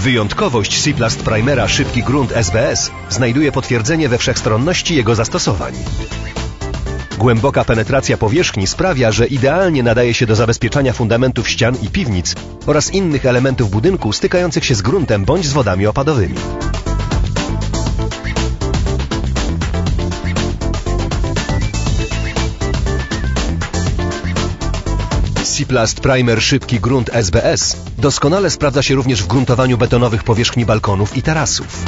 Wyjątkowość Siplast Primera Szybki Grunt SBS znajduje potwierdzenie we wszechstronności jego zastosowań. Głęboka penetracja powierzchni sprawia, że idealnie nadaje się do zabezpieczania fundamentów ścian i piwnic oraz innych elementów budynku stykających się z gruntem bądź z wodami opadowymi. Siplast Primer Szybki Grunt SBS doskonale sprawdza się również w gruntowaniu betonowych powierzchni balkonów i tarasów.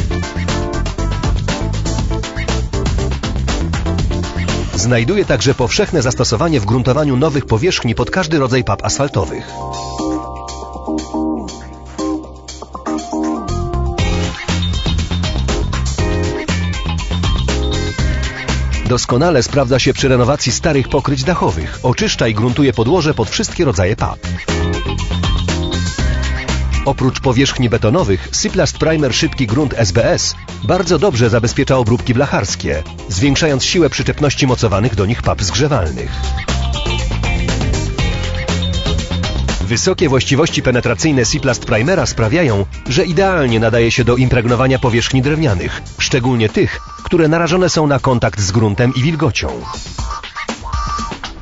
Znajduje także powszechne zastosowanie w gruntowaniu nowych powierzchni pod każdy rodzaj pap asfaltowych. Doskonale sprawdza się przy renowacji starych pokryć dachowych. Oczyszcza i gruntuje podłoże pod wszystkie rodzaje pap. Oprócz powierzchni betonowych, Siplast Primer Szybki Grunt SBS bardzo dobrze zabezpiecza obróbki blacharskie, zwiększając siłę przyczepności mocowanych do nich pap zgrzewalnych. Wysokie właściwości penetracyjne Siplast Primera sprawiają, że idealnie nadaje się do impregnowania powierzchni drewnianych, szczególnie tych, które narażone są na kontakt z gruntem i wilgocią.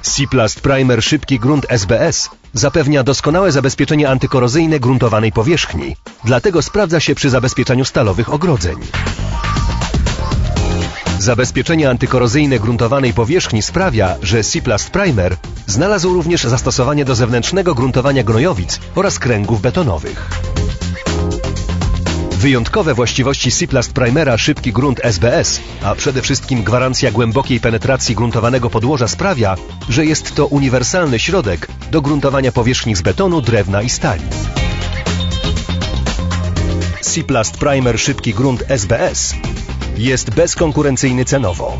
Siplast Primer Szybki Grunt SBS zapewnia doskonałe zabezpieczenie antykorozyjne gruntowanej powierzchni, dlatego sprawdza się przy zabezpieczaniu stalowych ogrodzeń. Zabezpieczenie antykorozyjne gruntowanej powierzchni sprawia, że Siplast Primer znalazł również zastosowanie do zewnętrznego gruntowania gnojowic oraz kręgów betonowych. Wyjątkowe właściwości Siplast Primera Szybki Grunt SBS, a przede wszystkim gwarancja głębokiej penetracji gruntowanego podłoża sprawia, że jest to uniwersalny środek do gruntowania powierzchni z betonu, drewna i stali. Siplast Primer Szybki Grunt SBS jest bezkonkurencyjny cenowo.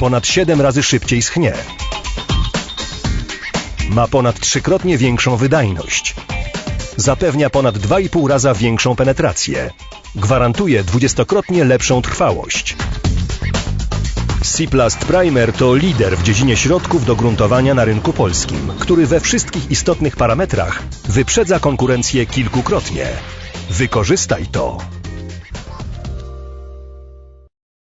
Ponad 7 razy szybciej schnie. Ma ponad trzykrotnie większą wydajność. Zapewnia ponad 2,5 raza większą penetrację. Gwarantuje dwudziestokrotnie lepszą trwałość. Siplast Primer to lider w dziedzinie środków do gruntowania na rynku polskim, który we wszystkich istotnych parametrach wyprzedza konkurencję kilkukrotnie. Wykorzystaj to.